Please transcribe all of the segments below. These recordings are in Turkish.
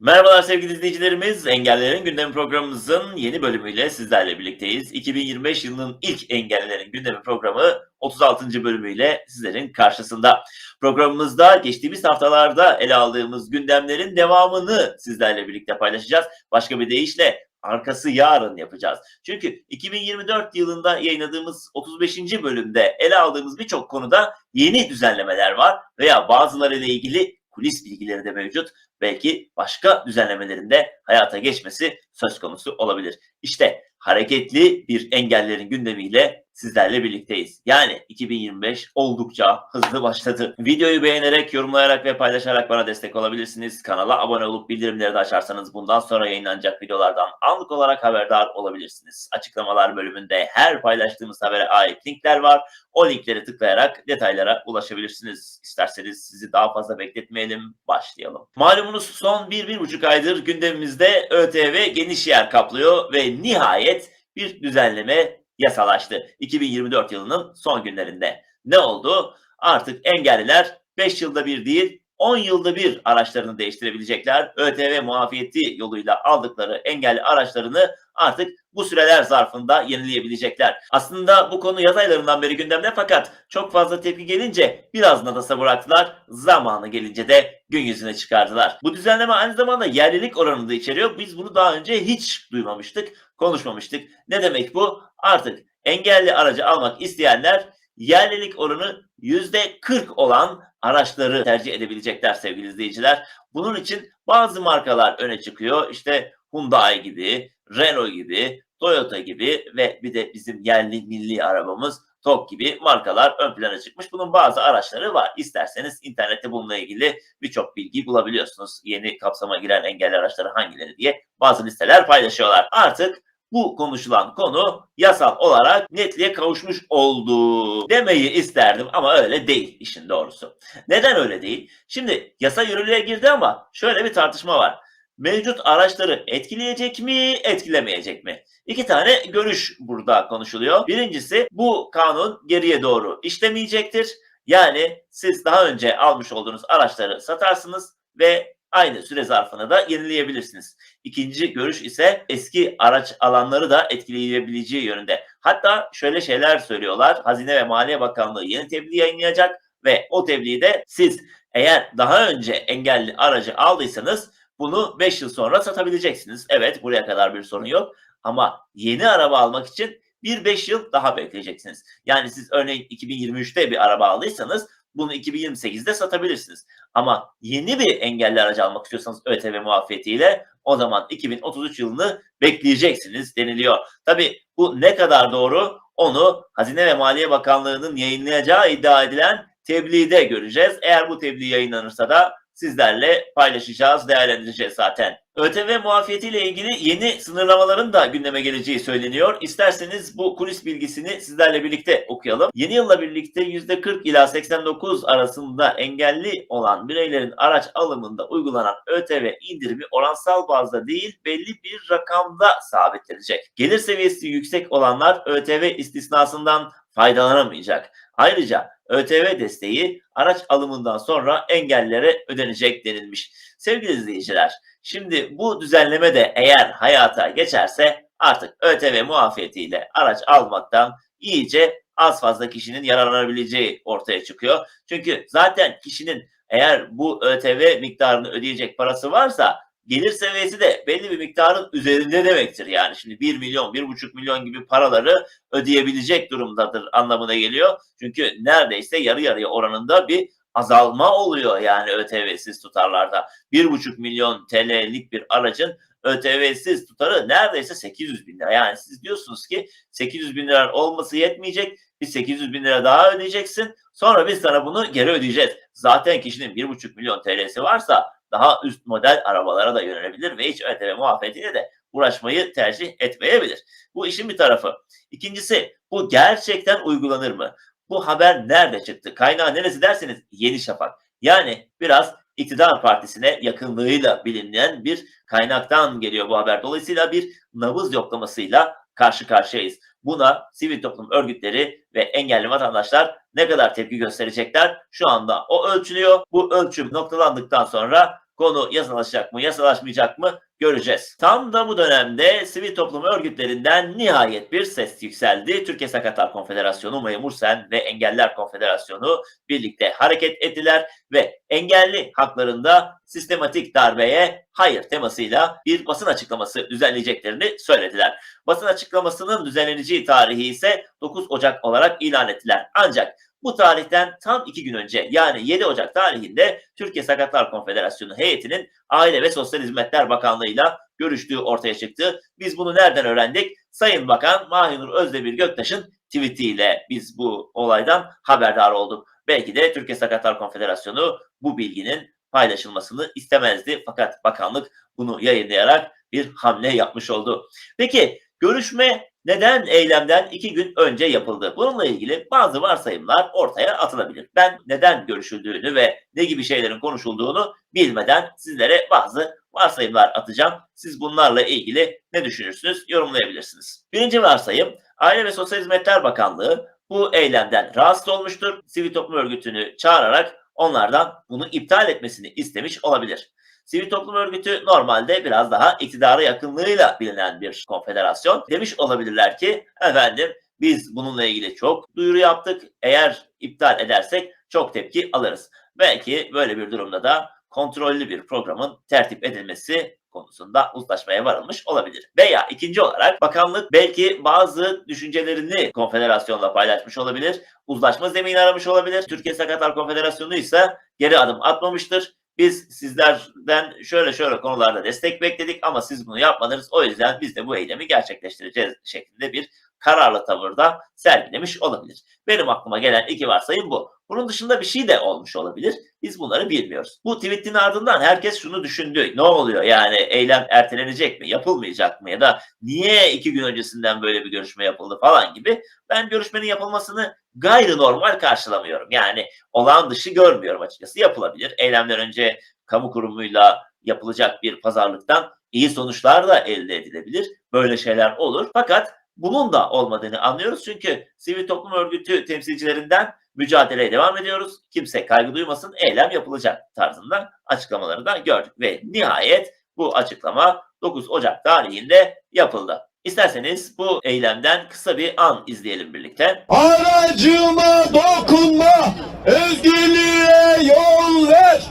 Merhabalar sevgili izleyicilerimiz. Engellerin Gündemi programımızın yeni bölümüyle sizlerle birlikteyiz. 2025 yılının ilk Engellerin Gündemi programı 36. bölümüyle sizlerin karşısında. Programımızda geçtiğimiz haftalarda ele aldığımız gündemlerin devamını sizlerle birlikte paylaşacağız. Başka bir deyişle arkası yarın yapacağız. Çünkü 2024 yılında yayınladığımız 35. bölümde ele aldığımız birçok konuda yeni düzenlemeler var veya bazılarıyla ilgili kulis bilgileri de mevcut belki başka düzenlemelerinde hayata geçmesi söz konusu olabilir. İşte hareketli bir engellerin gündemiyle sizlerle birlikteyiz. Yani 2025 oldukça hızlı başladı. Videoyu beğenerek, yorumlayarak ve paylaşarak bana destek olabilirsiniz. Kanala abone olup bildirimleri de açarsanız bundan sonra yayınlanacak videolardan anlık olarak haberdar olabilirsiniz. Açıklamalar bölümünde her paylaştığımız habere ait linkler var. O linkleri tıklayarak detaylara ulaşabilirsiniz. İsterseniz sizi daha fazla bekletmeyelim, başlayalım. Malumunuz son 1-1,5 aydır gündemimizde ÖTV geniş yer kaplıyor ve nihayet bir düzenleme yasalaştı. 2024 yılının son günlerinde. Ne oldu? Artık engelliler 5 yılda bir değil 10 yılda bir araçlarını değiştirebilecekler. ÖTV muafiyeti yoluyla aldıkları engelli araçlarını artık bu süreler zarfında yenileyebilecekler. Aslında bu konu yaz aylarından beri gündemde fakat çok fazla tepki gelince biraz nadasa bıraktılar. Zamanı gelince de gün yüzüne çıkardılar. Bu düzenleme aynı zamanda yerlilik oranını da içeriyor. Biz bunu daha önce hiç duymamıştık, konuşmamıştık. Ne demek bu? Artık engelli aracı almak isteyenler yerlilik oranı %40 olan araçları tercih edebilecekler sevgili izleyiciler. Bunun için bazı markalar öne çıkıyor. İşte Hyundai gibi, Renault gibi, Toyota gibi ve bir de bizim yerli milli arabamız TOG gibi markalar ön plana çıkmış. Bunun bazı araçları var. İsterseniz internette bununla ilgili birçok bilgi bulabiliyorsunuz. Yeni kapsama giren engelli araçları hangileri diye bazı listeler paylaşıyorlar. Artık bu konuşulan konu yasal olarak netliğe kavuşmuş oldu demeyi isterdim ama öyle değil işin doğrusu. Neden öyle değil? Şimdi yasa yürürlüğe girdi ama şöyle bir tartışma var. Mevcut araçları etkileyecek mi, etkilemeyecek mi? İki tane görüş burada konuşuluyor. Birincisi bu kanun geriye doğru işlemeyecektir. Yani siz daha önce almış olduğunuz araçları satarsınız ve aynı süre zarfını da yenileyebilirsiniz. İkinci görüş ise eski araç alanları da etkileyebileceği yönünde. Hatta şöyle şeyler söylüyorlar. Hazine ve Maliye Bakanlığı yeni tebliğ yayınlayacak ve o tebliği de siz eğer daha önce engelli aracı aldıysanız bunu 5 yıl sonra satabileceksiniz. Evet buraya kadar bir sorun yok ama yeni araba almak için bir 5 yıl daha bekleyeceksiniz. Yani siz örneğin 2023'te bir araba aldıysanız bunu 2028'de satabilirsiniz. Ama yeni bir engelli aracı almak istiyorsanız ÖTV muafiyetiyle o zaman 2033 yılını bekleyeceksiniz deniliyor. Tabi bu ne kadar doğru onu Hazine ve Maliye Bakanlığı'nın yayınlayacağı iddia edilen tebliğde göreceğiz. Eğer bu tebliğ yayınlanırsa da sizlerle paylaşacağız, değerlendireceğiz zaten. ÖTV muafiyetiyle ilgili yeni sınırlamaların da gündeme geleceği söyleniyor. İsterseniz bu kulis bilgisini sizlerle birlikte okuyalım. Yeni yılla birlikte %40 ila 89 arasında engelli olan bireylerin araç alımında uygulanan ÖTV indirimi oransal bazda değil belli bir rakamda sabitlenecek. Gelir seviyesi yüksek olanlar ÖTV istisnasından faydalanamayacak. Ayrıca ÖTV desteği araç alımından sonra engellilere ödenecek denilmiş. Sevgili izleyiciler, şimdi bu düzenleme de eğer hayata geçerse artık ÖTV muafiyetiyle araç almaktan iyice az fazla kişinin yararlanabileceği ortaya çıkıyor. Çünkü zaten kişinin eğer bu ÖTV miktarını ödeyecek parası varsa gelir seviyesi de belli bir miktarın üzerinde demektir. Yani şimdi 1 milyon, 1,5 milyon gibi paraları ödeyebilecek durumdadır anlamına geliyor. Çünkü neredeyse yarı yarıya oranında bir azalma oluyor yani ÖTV'siz tutarlarda. 1,5 milyon TL'lik bir aracın ÖTV'siz tutarı neredeyse 800 bin lira. Yani siz diyorsunuz ki 800 bin lira olması yetmeyecek. Bir 800 bin lira daha ödeyeceksin. Sonra biz sana bunu geri ödeyeceğiz. Zaten kişinin 1,5 milyon TL'si varsa daha üst model arabalara da yönelebilir ve hiç ÖTV muafiyetiyle de uğraşmayı tercih etmeyebilir. Bu işin bir tarafı. İkincisi bu gerçekten uygulanır mı? Bu haber nerede çıktı? Kaynağı neresi derseniz Yeni Şafak. Yani biraz iktidar partisine yakınlığıyla bilinen bir kaynaktan geliyor bu haber. Dolayısıyla bir nabız yoklamasıyla karşı karşıyayız. Buna sivil toplum örgütleri ve engelli vatandaşlar ne kadar tepki gösterecekler şu anda o ölçülüyor. Bu ölçüm noktalandıktan sonra Konu yasalaşacak mı, yasalaşmayacak mı göreceğiz. Tam da bu dönemde sivil toplum örgütlerinden nihayet bir ses yükseldi. Türkiye Sakatlar Konfederasyonu, Memur Sen ve Engeller Konfederasyonu birlikte hareket ettiler ve engelli haklarında sistematik darbeye hayır temasıyla bir basın açıklaması düzenleyeceklerini söylediler. Basın açıklamasının düzenleneceği tarihi ise 9 Ocak olarak ilan ettiler. Ancak bu tarihten tam iki gün önce yani 7 Ocak tarihinde Türkiye Sakatlar Konfederasyonu heyetinin Aile ve Sosyal Hizmetler Bakanlığı'yla görüştüğü ortaya çıktı. Biz bunu nereden öğrendik? Sayın Bakan Mahinur Özdemir Göktaş'ın tweetiyle biz bu olaydan haberdar olduk. Belki de Türkiye Sakatlar Konfederasyonu bu bilginin paylaşılmasını istemezdi. Fakat bakanlık bunu yayınlayarak bir hamle yapmış oldu. Peki görüşme neden eylemden iki gün önce yapıldı? Bununla ilgili bazı varsayımlar ortaya atılabilir. Ben neden görüşüldüğünü ve ne gibi şeylerin konuşulduğunu bilmeden sizlere bazı varsayımlar atacağım. Siz bunlarla ilgili ne düşünürsünüz yorumlayabilirsiniz. Birinci varsayım Aile ve Sosyal Hizmetler Bakanlığı bu eylemden rahatsız olmuştur. Sivil toplum örgütünü çağırarak onlardan bunu iptal etmesini istemiş olabilir. Sivil toplum örgütü normalde biraz daha iktidara yakınlığıyla bilinen bir konfederasyon. Demiş olabilirler ki efendim biz bununla ilgili çok duyuru yaptık. Eğer iptal edersek çok tepki alırız. Belki böyle bir durumda da kontrollü bir programın tertip edilmesi konusunda uzlaşmaya varılmış olabilir. Veya ikinci olarak bakanlık belki bazı düşüncelerini konfederasyonla paylaşmış olabilir. Uzlaşma zemini aramış olabilir. Türkiye Sakatlar Konfederasyonu ise geri adım atmamıştır. Biz sizlerden şöyle şöyle konularda destek bekledik ama siz bunu yapmadınız. O yüzden biz de bu eylemi gerçekleştireceğiz şeklinde bir kararlı tavırda sergilemiş olabilir. Benim aklıma gelen iki varsayım bu. Bunun dışında bir şey de olmuş olabilir. Biz bunları bilmiyoruz. Bu tweetin ardından herkes şunu düşündü. Ne oluyor yani eylem ertelenecek mi, yapılmayacak mı ya da niye iki gün öncesinden böyle bir görüşme yapıldı falan gibi. Ben görüşmenin yapılmasını gayri normal karşılamıyorum. Yani olağan dışı görmüyorum açıkçası. Yapılabilir. Eylemden önce kamu kurumuyla yapılacak bir pazarlıktan iyi sonuçlar da elde edilebilir. Böyle şeyler olur. Fakat bunun da olmadığını anlıyoruz. Çünkü sivil toplum örgütü temsilcilerinden mücadeleye devam ediyoruz. Kimse kaygı duymasın, eylem yapılacak tarzında açıklamaları da gördük. Ve nihayet bu açıklama 9 Ocak tarihinde yapıldı. İsterseniz bu eylemden kısa bir an izleyelim birlikte. Aracıma dokunma, özgürlüğe yol ver.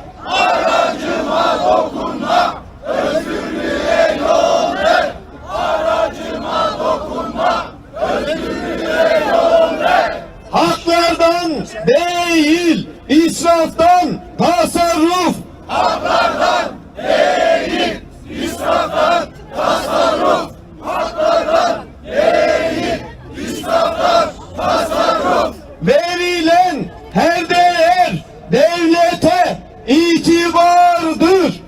Haklardan değil, israftan tasarruf. Verilen her değer devlete itibardır.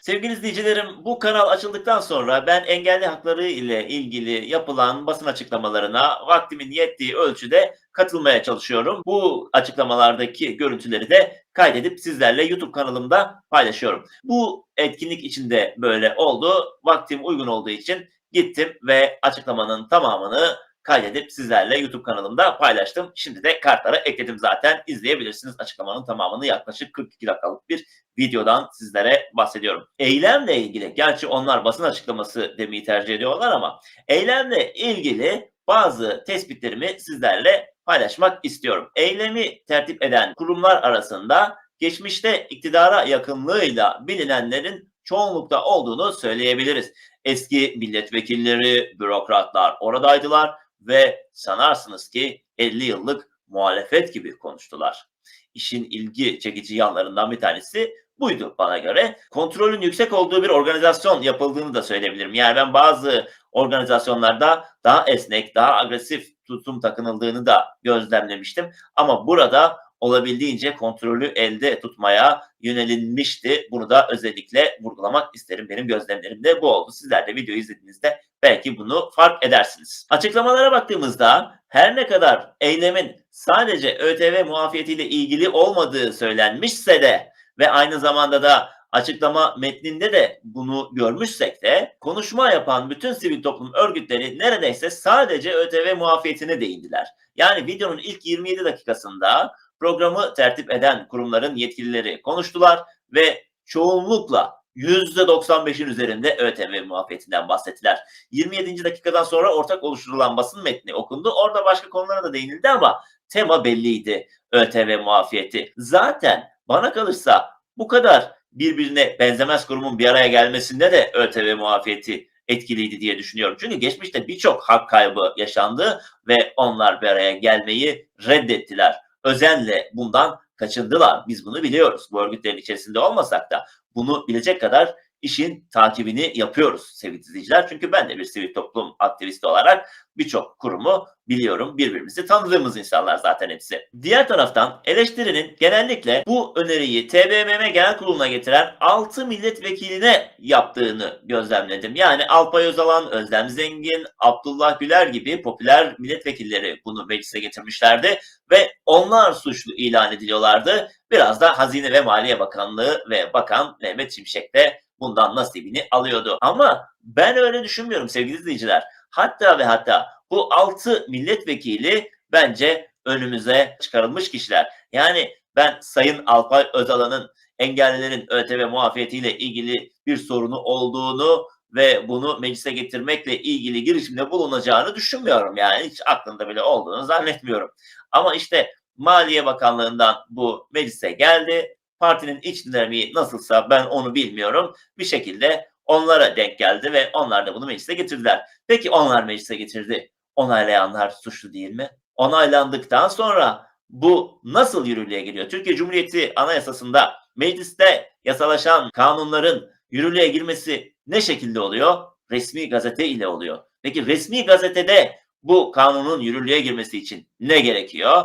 Sevgili izleyicilerim bu kanal açıldıktan sonra ben engelli hakları ile ilgili yapılan basın açıklamalarına vaktimin yettiği ölçüde katılmaya çalışıyorum. Bu açıklamalardaki görüntüleri de kaydedip sizlerle YouTube kanalımda paylaşıyorum. Bu etkinlik içinde böyle oldu. Vaktim uygun olduğu için gittim ve açıklamanın tamamını kaydedip sizlerle YouTube kanalımda paylaştım. Şimdi de kartlara ekledim zaten. İzleyebilirsiniz açıklamanın tamamını yaklaşık 42 dakikalık bir videodan sizlere bahsediyorum. Eylemle ilgili, gerçi onlar basın açıklaması demeyi tercih ediyorlar ama eylemle ilgili bazı tespitlerimi sizlerle paylaşmak istiyorum. Eylemi tertip eden kurumlar arasında geçmişte iktidara yakınlığıyla bilinenlerin çoğunlukta olduğunu söyleyebiliriz. Eski milletvekilleri, bürokratlar oradaydılar ve sanarsınız ki 50 yıllık muhalefet gibi konuştular. İşin ilgi çekici yanlarından bir tanesi buydu bana göre. Kontrolün yüksek olduğu bir organizasyon yapıldığını da söyleyebilirim. Yani ben bazı organizasyonlarda daha esnek, daha agresif tutum takınıldığını da gözlemlemiştim. Ama burada olabildiğince kontrolü elde tutmaya yönelinmişti. Bunu da özellikle vurgulamak isterim. Benim gözlemlerim de bu oldu. Sizler de videoyu izlediğinizde belki bunu fark edersiniz. Açıklamalara baktığımızda her ne kadar eylemin sadece ÖTV muafiyetiyle ilgili olmadığı söylenmişse de ve aynı zamanda da açıklama metninde de bunu görmüşsek de konuşma yapan bütün sivil toplum örgütleri neredeyse sadece ÖTV muafiyetine değindiler. Yani videonun ilk 27 dakikasında programı tertip eden kurumların yetkilileri konuştular ve çoğunlukla %95'in üzerinde ÖTV muafiyetinden bahsettiler. 27. dakikadan sonra ortak oluşturulan basın metni okundu. Orada başka konulara da değinildi ama tema belliydi ÖTV muafiyeti. Zaten bana kalırsa bu kadar birbirine benzemez kurumun bir araya gelmesinde de ÖTV muafiyeti etkiliydi diye düşünüyorum. Çünkü geçmişte birçok hak kaybı yaşandı ve onlar bir araya gelmeyi reddettiler. Özenle bundan kaçındılar. Biz bunu biliyoruz. Bu örgütlerin içerisinde olmasak da bunu bilecek kadar işin takibini yapıyoruz sevgili izleyiciler. Çünkü ben de bir sivil toplum aktivisti olarak birçok kurumu biliyorum. Birbirimizi tanıdığımız insanlar zaten hepsi. Diğer taraftan eleştirinin genellikle bu öneriyi TBMM Genel Kurulu'na getiren 6 milletvekiline yaptığını gözlemledim. Yani Alpay Özalan, Özlem Zengin, Abdullah Güler gibi popüler milletvekilleri bunu meclise getirmişlerdi ve onlar suçlu ilan ediliyorlardı. Biraz da Hazine ve Maliye Bakanlığı ve Bakan Mehmet Şimşek de bundan nasibini alıyordu. Ama ben öyle düşünmüyorum sevgili izleyiciler. Hatta ve hatta bu 6 milletvekili bence önümüze çıkarılmış kişiler. Yani ben Sayın Alpay Özalan'ın engellilerin ÖTV muafiyetiyle ilgili bir sorunu olduğunu ve bunu meclise getirmekle ilgili girişimde bulunacağını düşünmüyorum. Yani hiç aklında bile olduğunu zannetmiyorum. Ama işte Maliye Bakanlığı'ndan bu meclise geldi. Partinin iç dinamiği nasılsa ben onu bilmiyorum. Bir şekilde onlara denk geldi ve onlar da bunu meclise getirdiler. Peki onlar meclise getirdi. Onaylayanlar suçlu değil mi? Onaylandıktan sonra bu nasıl yürürlüğe giriyor? Türkiye Cumhuriyeti Anayasası'nda mecliste yasalaşan kanunların yürürlüğe girmesi ne şekilde oluyor? Resmi gazete ile oluyor. Peki resmi gazetede bu kanunun yürürlüğe girmesi için ne gerekiyor?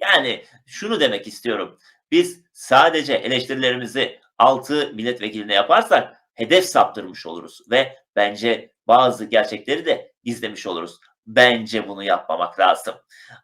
Yani şunu demek istiyorum. Biz sadece eleştirilerimizi 6 milletvekiline yaparsak hedef saptırmış oluruz ve bence bazı gerçekleri de gizlemiş oluruz. Bence bunu yapmamak lazım.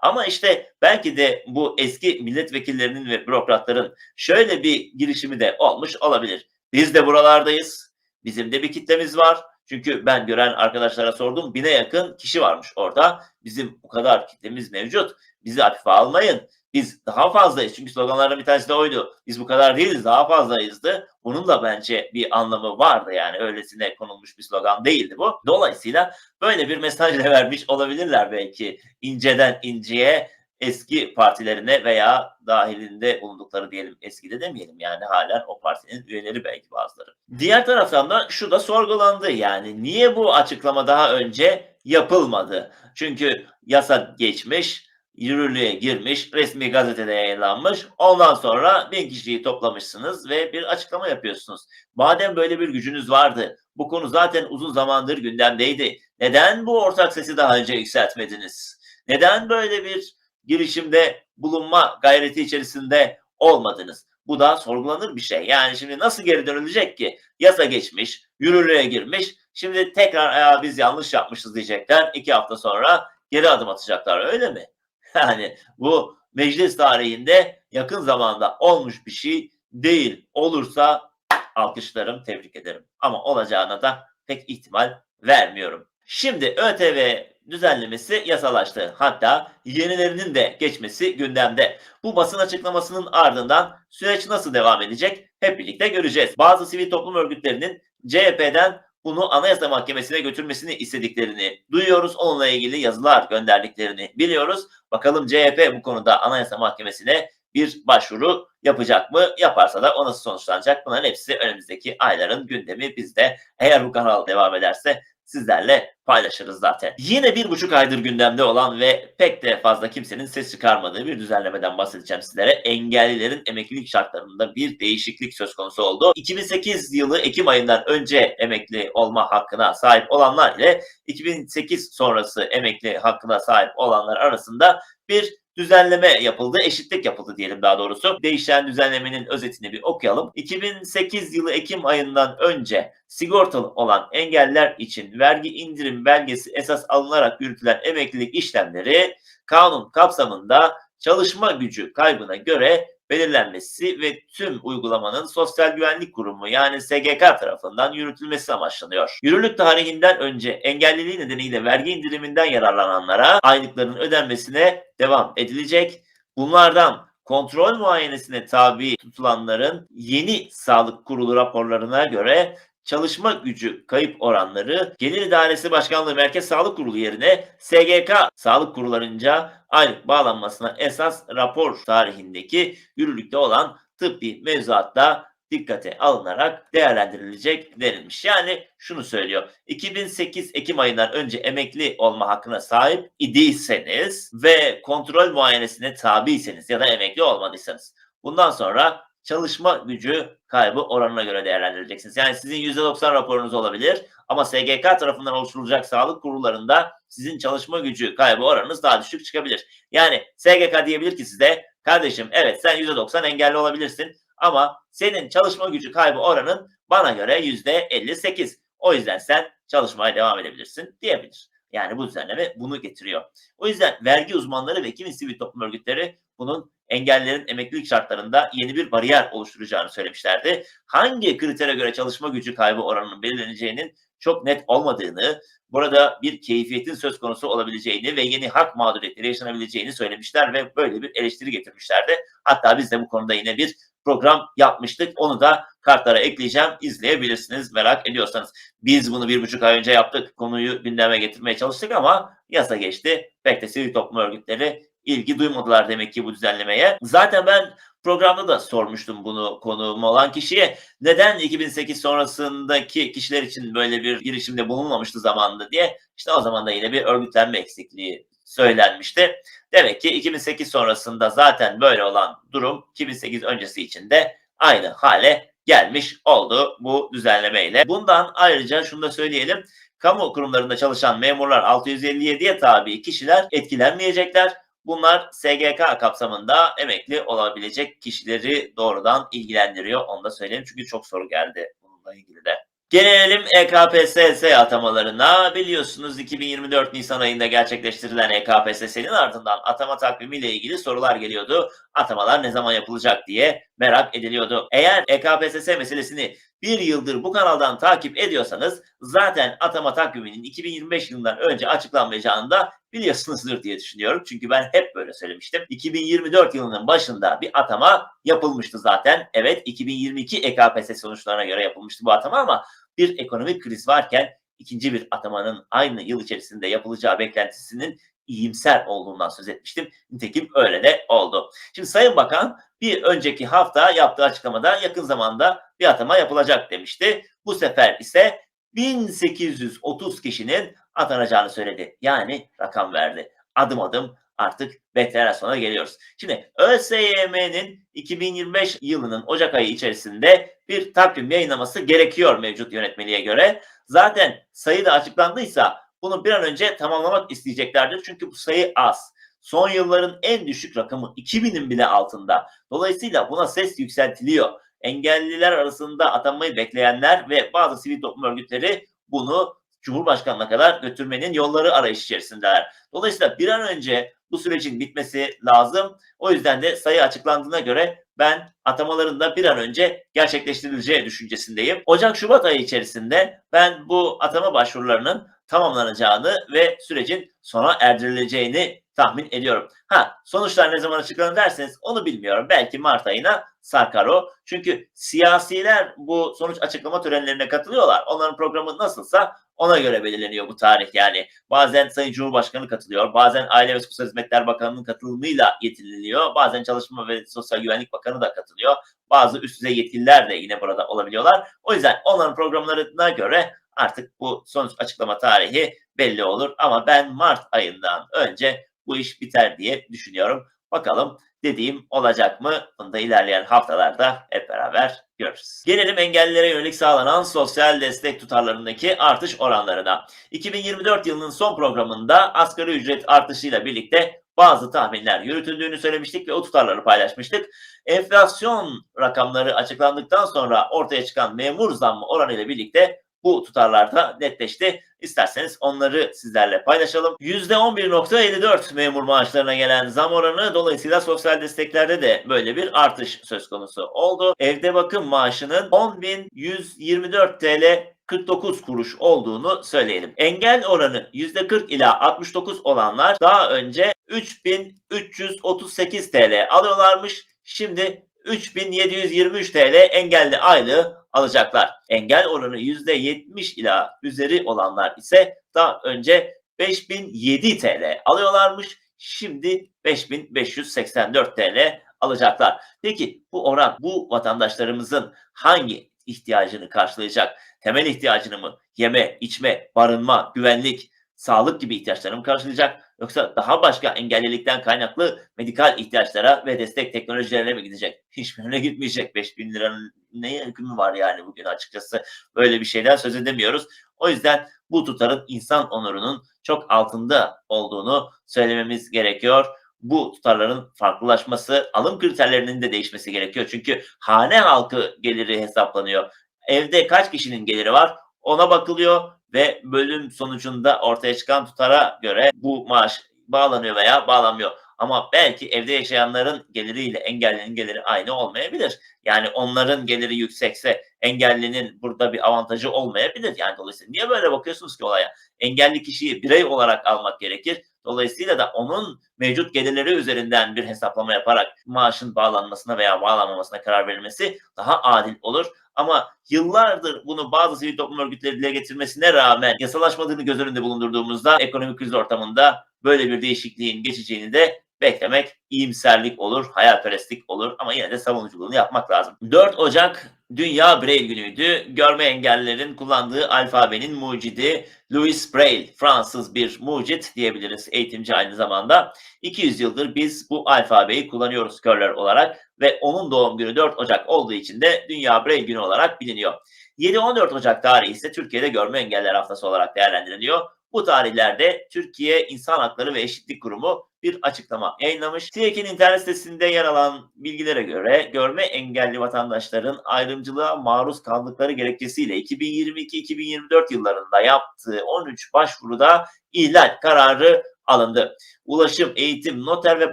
Ama işte belki de bu eski milletvekillerinin ve bürokratların şöyle bir girişimi de olmuş olabilir. Biz de buralardayız. Bizim de bir kitlemiz var. Çünkü ben gören arkadaşlara sordum. Bine yakın kişi varmış orada. Bizim bu kadar kitlemiz mevcut. Bizi hafife almayın. Biz daha fazlayız. Çünkü sloganlardan bir tanesi de oydu. Biz bu kadar değiliz, daha fazlayızdı. Bunun da bence bir anlamı vardı yani. Öylesine konulmuş bir slogan değildi bu. Dolayısıyla böyle bir mesajla vermiş olabilirler belki inceden inceye eski partilerine veya dahilinde bulundukları diyelim eskide demeyelim yani halen o partinin üyeleri belki bazıları. Diğer taraftan da şu da sorgulandı yani niye bu açıklama daha önce yapılmadı? Çünkü yasa geçmiş, yürürlüğe girmiş, resmi gazetede yayınlanmış. Ondan sonra bin kişiyi toplamışsınız ve bir açıklama yapıyorsunuz. Madem böyle bir gücünüz vardı, bu konu zaten uzun zamandır gündemdeydi. Neden bu ortak sesi daha önce yükseltmediniz? Neden böyle bir girişimde bulunma gayreti içerisinde olmadınız? Bu da sorgulanır bir şey. Yani şimdi nasıl geri dönülecek ki? Yasa geçmiş, yürürlüğe girmiş. Şimdi tekrar "Aa, biz yanlış yapmışız diyecekler. İki hafta sonra geri adım atacaklar öyle mi? Yani bu meclis tarihinde yakın zamanda olmuş bir şey değil. Olursa alkışlarım, tebrik ederim. Ama olacağına da pek ihtimal vermiyorum. Şimdi ÖTV düzenlemesi yasalaştı. Hatta yenilerinin de geçmesi gündemde. Bu basın açıklamasının ardından süreç nasıl devam edecek hep birlikte göreceğiz. Bazı sivil toplum örgütlerinin CHP'den bunu Anayasa Mahkemesi'ne götürmesini istediklerini duyuyoruz. Onunla ilgili yazılar gönderdiklerini biliyoruz. Bakalım CHP bu konuda Anayasa Mahkemesi'ne bir başvuru yapacak mı? Yaparsa da o nasıl sonuçlanacak? Bunların hepsi önümüzdeki ayların gündemi bizde. Eğer bu kanal devam ederse sizlerle paylaşırız zaten. Yine bir buçuk aydır gündemde olan ve pek de fazla kimsenin ses çıkarmadığı bir düzenlemeden bahsedeceğim sizlere. Engellilerin emeklilik şartlarında bir değişiklik söz konusu oldu. 2008 yılı Ekim ayından önce emekli olma hakkına sahip olanlar ile 2008 sonrası emekli hakkına sahip olanlar arasında bir düzenleme yapıldı, eşitlik yapıldı diyelim daha doğrusu. Değişen düzenlemenin özetini bir okuyalım. 2008 yılı Ekim ayından önce sigortalı olan engeller için vergi indirim belgesi esas alınarak yürütülen emeklilik işlemleri kanun kapsamında çalışma gücü kaybına göre belirlenmesi ve tüm uygulamanın Sosyal Güvenlik Kurumu yani SGK tarafından yürütülmesi amaçlanıyor. Yürürlük tarihinden önce engelliliği nedeniyle vergi indiriminden yararlananlara aylıkların ödenmesine devam edilecek. Bunlardan kontrol muayenesine tabi tutulanların yeni sağlık kurulu raporlarına göre çalışma gücü kayıp oranları Gelir İdaresi Başkanlığı Merkez Sağlık Kurulu yerine SGK sağlık kurullarınca aylık bağlanmasına esas rapor tarihindeki yürürlükte olan tıbbi mevzuatta dikkate alınarak değerlendirilecek denilmiş. Yani şunu söylüyor. 2008 Ekim ayından önce emekli olma hakkına sahip idiyseniz ve kontrol muayenesine tabiyseniz ya da emekli olmadıysanız bundan sonra çalışma gücü kaybı oranına göre değerlendireceksiniz. Yani sizin %90 raporunuz olabilir ama SGK tarafından oluşturulacak sağlık kurullarında sizin çalışma gücü kaybı oranınız daha düşük çıkabilir. Yani SGK diyebilir ki size kardeşim evet sen %90 engelli olabilirsin ama senin çalışma gücü kaybı oranın bana göre %58. O yüzden sen çalışmaya devam edebilirsin diyebilir. Yani bu düzenleme bunu getiriyor. O yüzden vergi uzmanları ve kimi sivil toplum örgütleri bunun engellerin emeklilik şartlarında yeni bir bariyer oluşturacağını söylemişlerdi. Hangi kritere göre çalışma gücü kaybı oranının belirleneceğinin çok net olmadığını, burada bir keyfiyetin söz konusu olabileceğini ve yeni hak mağduriyetleri yaşanabileceğini söylemişler ve böyle bir eleştiri getirmişlerdi. Hatta biz de bu konuda yine bir program yapmıştık. Onu da kartlara ekleyeceğim. İzleyebilirsiniz merak ediyorsanız. Biz bunu bir buçuk ay önce yaptık. Konuyu gündeme getirmeye çalıştık ama yasa geçti. Pek de sivil toplum örgütleri ilgi duymadılar demek ki bu düzenlemeye. Zaten ben programda da sormuştum bunu konuğum olan kişiye. Neden 2008 sonrasındaki kişiler için böyle bir girişimde bulunmamıştı zamanında diye. İşte o zaman da yine bir örgütlenme eksikliği söylenmişti. Demek ki 2008 sonrasında zaten böyle olan durum 2008 öncesi için de aynı hale gelmiş oldu bu düzenlemeyle. Bundan ayrıca şunu da söyleyelim. Kamu kurumlarında çalışan memurlar 657'ye tabi kişiler etkilenmeyecekler. Bunlar SGK kapsamında emekli olabilecek kişileri doğrudan ilgilendiriyor. Onu da söyleyeyim çünkü çok soru geldi bununla ilgili de. Gelelim EKPSS atamalarına. Biliyorsunuz 2024 Nisan ayında gerçekleştirilen EKPSS'nin ardından atama takvimiyle ilgili sorular geliyordu. Atamalar ne zaman yapılacak diye merak ediliyordu. Eğer EKPSS meselesini bir yıldır bu kanaldan takip ediyorsanız zaten atama takviminin 2025 yılından önce açıklanmayacağını da biliyorsunuzdur diye düşünüyorum. Çünkü ben hep böyle söylemiştim. 2024 yılının başında bir atama yapılmıştı zaten. Evet 2022 EKPSS sonuçlarına göre yapılmıştı bu atama ama bir ekonomik kriz varken ikinci bir atamanın aynı yıl içerisinde yapılacağı beklentisinin iyimser olduğundan söz etmiştim. Nitekim öyle de oldu. Şimdi Sayın Bakan bir önceki hafta yaptığı açıklamada yakın zamanda bir atama yapılacak demişti. Bu sefer ise 1830 kişinin atanacağını söyledi. Yani rakam verdi. Adım adım artık deklarasyona geliyoruz. Şimdi ÖSYM'nin 2025 yılının Ocak ayı içerisinde bir takvim yayınlaması gerekiyor mevcut yönetmeliğe göre. Zaten sayı da açıklandıysa bunu bir an önce tamamlamak isteyeceklerdir. Çünkü bu sayı az. Son yılların en düşük rakamı 2000'in bile altında. Dolayısıyla buna ses yükseltiliyor. Engelliler arasında atanmayı bekleyenler ve bazı sivil toplum örgütleri bunu Cumhurbaşkanına kadar götürmenin yolları arayış içerisindeler. Dolayısıyla bir an önce bu sürecin bitmesi lazım. O yüzden de sayı açıklandığına göre ben atamaların da bir an önce gerçekleştirileceği düşüncesindeyim. Ocak-Şubat ayı içerisinde ben bu atama başvurularının tamamlanacağını ve sürecin sona erdirileceğini tahmin ediyorum. Ha sonuçlar ne zaman açıklanır derseniz onu bilmiyorum. Belki Mart ayına sarkar o. Çünkü siyasiler bu sonuç açıklama törenlerine katılıyorlar. Onların programı nasılsa ona göre belirleniyor bu tarih yani. Bazen Sayın Cumhurbaşkanı katılıyor. Bazen Aile ve Sosyal Hizmetler Bakanı'nın katılımıyla yetiniliyor. Bazen Çalışma ve Sosyal Güvenlik Bakanı da katılıyor. Bazı üst düzey yetkililer de yine burada olabiliyorlar. O yüzden onların programlarına göre artık bu sonuç açıklama tarihi belli olur. Ama ben Mart ayından önce bu iş biter diye düşünüyorum. Bakalım dediğim olacak mı? Bunu da ilerleyen haftalarda hep beraber görürüz. Gelelim engellilere yönelik sağlanan sosyal destek tutarlarındaki artış oranlarına. 2024 yılının son programında asgari ücret artışıyla birlikte bazı tahminler yürütüldüğünü söylemiştik ve o tutarları paylaşmıştık. Enflasyon rakamları açıklandıktan sonra ortaya çıkan memur zammı oranı ile birlikte bu tutarlarda netleşti. İsterseniz onları sizlerle paylaşalım. %11.54 memur maaşlarına gelen zam oranı dolayısıyla sosyal desteklerde de böyle bir artış söz konusu oldu. Evde bakım maaşının 10.124 TL 49 kuruş olduğunu söyleyelim. Engel oranı %40 ila 69 olanlar daha önce 3338 TL alıyorlarmış. Şimdi 3723 TL engelli aylığı alacaklar. Engel oranı %70 ila üzeri olanlar ise daha önce 5007 TL alıyorlarmış. Şimdi 5584 TL alacaklar. Peki bu oran bu vatandaşlarımızın hangi ihtiyacını karşılayacak? Temel ihtiyacını mı? Yeme, içme, barınma, güvenlik, sağlık gibi ihtiyaçlarını mı karşılayacak? Yoksa daha başka engellilikten kaynaklı medikal ihtiyaçlara ve destek teknolojilerine mi gidecek? Hiçbirine gitmeyecek. 5000 liranın ne hükmü var yani bugün açıkçası. Böyle bir şeyden söz edemiyoruz. O yüzden bu tutarın insan onurunun çok altında olduğunu söylememiz gerekiyor. Bu tutarların farklılaşması, alım kriterlerinin de değişmesi gerekiyor. Çünkü hane halkı geliri hesaplanıyor. Evde kaç kişinin geliri var ona bakılıyor ve bölüm sonucunda ortaya çıkan tutara göre bu maaş bağlanıyor veya bağlanmıyor. Ama belki evde yaşayanların geliriyle engellinin geliri aynı olmayabilir. Yani onların geliri yüksekse engellinin burada bir avantajı olmayabilir. Yani dolayısıyla niye böyle bakıyorsunuz ki olaya? Engelli kişiyi birey olarak almak gerekir. Dolayısıyla da onun mevcut gelirleri üzerinden bir hesaplama yaparak maaşın bağlanmasına veya bağlanmamasına karar verilmesi daha adil olur. Ama yıllardır bunu bazı sivil toplum örgütleri dile getirmesine rağmen yasalaşmadığını göz önünde bulundurduğumuzda ekonomik kriz ortamında böyle bir değişikliğin geçeceğini de beklemek iyimserlik olur, hayalperestlik olur ama yine de savunuculuğunu yapmak lazım. 4 Ocak Dünya Braille Günü'ydü. Görme engellilerin kullandığı alfabenin mucidi Louis Braille, Fransız bir mucit diyebiliriz, eğitimci aynı zamanda. 200 yıldır biz bu alfabeyi kullanıyoruz körler olarak ve onun doğum günü 4 Ocak olduğu için de Dünya Braille Günü olarak biliniyor. 7-14 Ocak tarihi ise Türkiye'de Görme Engeller Haftası olarak değerlendiriliyor. Bu tarihlerde Türkiye İnsan Hakları ve Eşitlik Kurumu bir açıklama yayınlamış. TİEK'in internet sitesinde yer alan bilgilere göre görme engelli vatandaşların ayrımcılığa maruz kaldıkları gerekçesiyle 2022-2024 yıllarında yaptığı 13 başvuruda ihlal kararı alındı. Ulaşım, eğitim, noter ve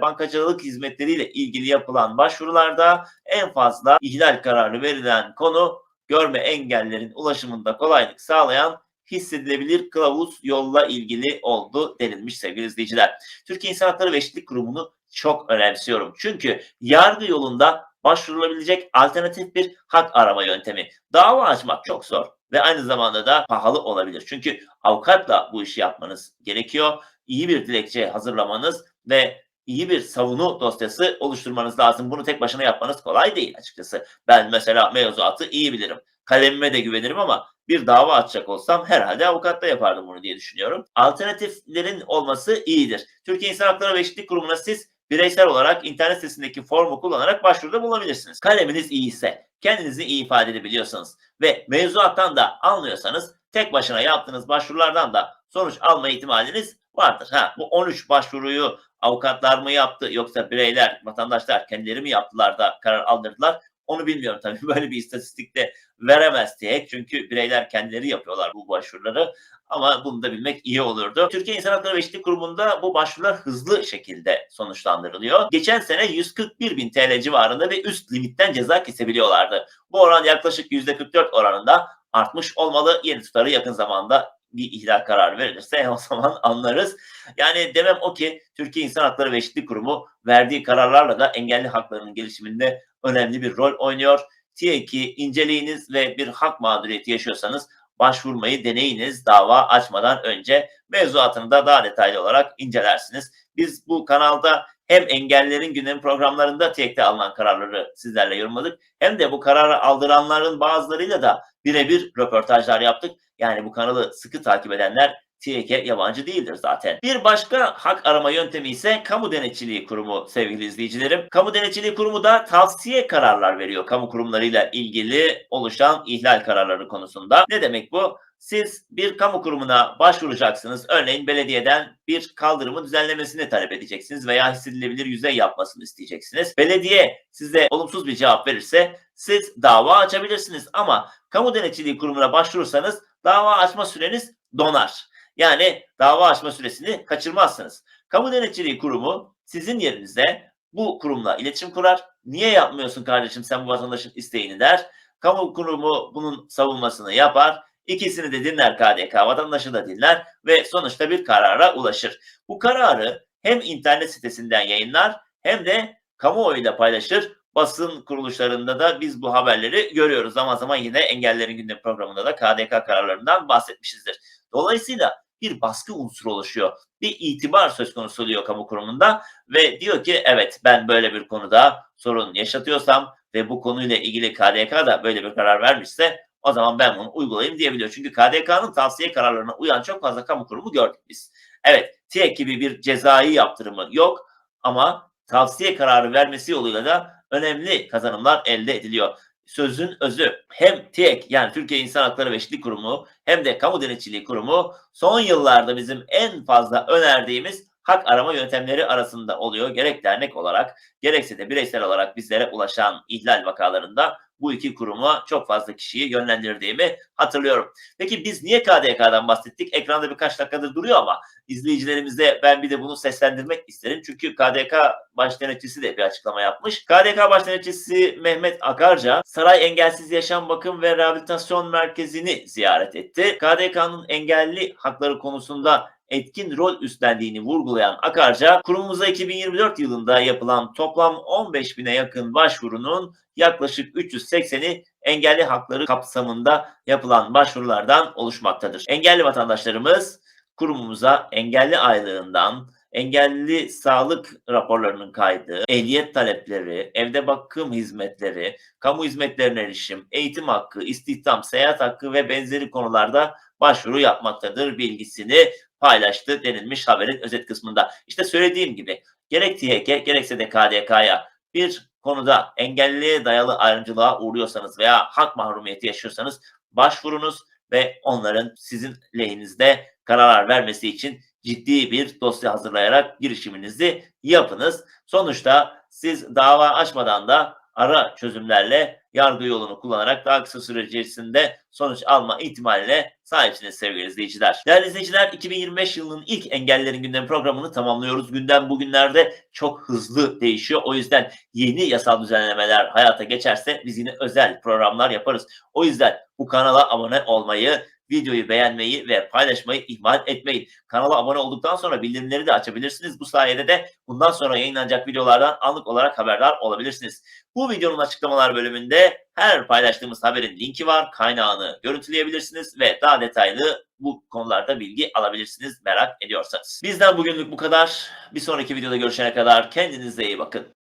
bankacılık hizmetleriyle ilgili yapılan başvurularda en fazla ihlal kararı verilen konu görme engellerin ulaşımında kolaylık sağlayan hissedilebilir kılavuz yolla ilgili oldu denilmiş sevgili izleyiciler. Türkiye İnsan Hakları ve Eşitlik Kurumu'nu çok önemsiyorum. Çünkü yargı yolunda başvurulabilecek alternatif bir hak arama yöntemi. Dava açmak çok zor ve aynı zamanda da pahalı olabilir. Çünkü avukatla bu işi yapmanız gerekiyor. İyi bir dilekçe hazırlamanız ve iyi bir savunu dosyası oluşturmanız lazım. Bunu tek başına yapmanız kolay değil açıkçası. Ben mesela mevzuatı iyi bilirim. Kalemime de güvenirim ama bir dava açacak olsam herhalde avukatla yapardım bunu diye düşünüyorum. Alternatiflerin olması iyidir. Türkiye İnsan Hakları ve Eşitlik Kurumu'na siz bireysel olarak internet sitesindeki formu kullanarak başvuruda bulabilirsiniz. Kaleminiz iyi ise, kendinizi iyi ifade edebiliyorsanız ve mevzuattan da anlıyorsanız tek başına yaptığınız başvurulardan da sonuç alma ihtimaliniz vardır. Ha, bu 13 başvuruyu avukatlar mı yaptı yoksa bireyler, vatandaşlar kendileri mi yaptılar da karar aldırdılar? Onu bilmiyorum tabii. Böyle bir istatistikte veremez TİEK. Çünkü bireyler kendileri yapıyorlar bu başvuruları. Ama bunu da bilmek iyi olurdu. Türkiye İnsan Hakları ve Eşitlik Kurumu'nda bu başvurular hızlı şekilde sonuçlandırılıyor. Geçen sene 141 bin TL civarında ve üst limitten ceza kesebiliyorlardı. Bu oran yaklaşık %44 oranında artmış olmalı. Yeni tutarı yakın zamanda bir ihlal kararı verilirse o zaman anlarız. Yani demem o ki Türkiye İnsan Hakları ve Eşitlik Kurumu verdiği kararlarla da engelli haklarının gelişiminde önemli bir rol oynuyor. TİEK'i inceleyiniz ve bir hak mağduriyeti yaşıyorsanız başvurmayı deneyiniz dava açmadan önce. Mevzuatını da daha detaylı olarak incelersiniz. Biz bu kanalda hem engellerin gündem programlarında TİEK'te alınan kararları sizlerle yorumladık. Hem de bu kararı aldıranların bazılarıyla da birebir röportajlar yaptık. Yani bu kanalı sıkı takip edenler TİEK'e yabancı değildir zaten. Bir başka hak arama yöntemi ise Kamu Denetçiliği Kurumu sevgili izleyicilerim. Kamu Denetçiliği Kurumu da tavsiye kararlar veriyor kamu kurumlarıyla ilgili oluşan ihlal kararları konusunda. Ne demek bu? Siz bir kamu kurumuna başvuracaksınız. Örneğin belediyeden bir kaldırımı düzenlemesini talep edeceksiniz veya hissedilebilir yüzey yapmasını isteyeceksiniz. Belediye size olumsuz bir cevap verirse siz dava açabilirsiniz ama kamu denetçiliği kurumuna başvurursanız dava açma süreniz donar. Yani dava açma süresini kaçırmazsınız. Kamu Denetçiliği Kurumu sizin yerinize bu kurumla iletişim kurar. Niye yapmıyorsun kardeşim sen bu vatandaşın isteğini der. Kamu kurumu bunun savunmasını yapar. İkisini de dinler KDK, vatandaşı da dinler ve sonuçta bir karara ulaşır. Bu kararı hem internet sitesinden yayınlar hem de kamuoyuyla paylaşır. Basın kuruluşlarında da biz bu haberleri görüyoruz. Zaman zaman yine Engellerin Gündemi programında da KDK kararlarından bahsetmişizdir. Dolayısıyla bir baskı unsuru oluşuyor. Bir itibar söz konusu oluyor kamu kurumunda ve diyor ki evet ben böyle bir konuda sorun yaşatıyorsam ve bu konuyla ilgili KDK da böyle bir karar vermişse o zaman ben bunu uygulayayım diyebiliyor. Çünkü KDK'nın tavsiye kararlarına uyan çok fazla kamu kurumu gördük biz. Evet TİEK gibi bir cezai yaptırımı yok ama tavsiye kararı vermesi yoluyla da önemli kazanımlar elde ediliyor. Sözün özü hem TİEK yani Türkiye İnsan Hakları ve Eşitlik Kurumu hem de Kamu Denetçiliği Kurumu son yıllarda bizim en fazla önerdiğimiz hak arama yöntemleri arasında oluyor. Gerek dernek olarak gerekse de bireysel olarak bizlere ulaşan ihlal vakalarında bu iki kuruma çok fazla kişiyi yönlendirdiğimi hatırlıyorum. Peki biz niye KDK'dan bahsettik? Ekranda birkaç dakikadır duruyor ama izleyicilerimize ben bir de bunu seslendirmek isterim. Çünkü KDK baş denetçisi de bir açıklama yapmış. KDK baş denetçisi Mehmet Akarca Saray Engelsiz Yaşam Bakım ve Rehabilitasyon Merkezi'ni ziyaret etti. KDK'nın engelli hakları konusunda etkin rol üstlendiğini vurgulayan Akarca, kurumumuza 2024 yılında yapılan toplam 15 bine yakın başvurunun yaklaşık 380'i engelli hakları kapsamında yapılan başvurulardan oluşmaktadır. Engelli vatandaşlarımız kurumumuza engelli aylığından, engelli sağlık raporlarının kaydı, ehliyet talepleri, evde bakım hizmetleri, kamu hizmetlerine erişim, eğitim hakkı, istihdam, seyahat hakkı ve benzeri konularda başvuru yapmaktadır bilgisini paylaştı denilmiş haberin özet kısmında. İşte söylediğim gibi gerek TİHK gerekse de KDK'ya bir konuda engelliye dayalı ayrımcılığa uğruyorsanız veya hak mahrumiyeti yaşıyorsanız başvurunuz ve onların sizin lehinizde karar vermesi için ciddi bir dosya hazırlayarak girişiminizi yapınız. Sonuçta siz dava açmadan da ara çözümlerle yargı yolunu kullanarak daha kısa süre içerisinde sonuç alma ihtimaline sahipsiniz sevgili izleyiciler. Değerli izleyiciler 2025 yılının ilk engellerin gündem programını tamamlıyoruz. Gündem bugünlerde çok hızlı değişiyor. O yüzden yeni yasal düzenlemeler hayata geçerse biz yine özel programlar yaparız. O yüzden bu kanala abone olmayı, videoyu beğenmeyi ve paylaşmayı ihmal etmeyin. Kanala abone olduktan sonra bildirimleri de açabilirsiniz. Bu sayede de bundan sonra yayınlanacak videolardan anlık olarak haberdar olabilirsiniz. Bu videonun açıklamalar bölümünde her paylaştığımız haberin linki var. Kaynağını görüntüleyebilirsiniz ve daha detaylı bu konularda bilgi alabilirsiniz merak ediyorsanız. Bizden bugünlük bu kadar. Bir sonraki videoda görüşene kadar kendinize iyi bakın.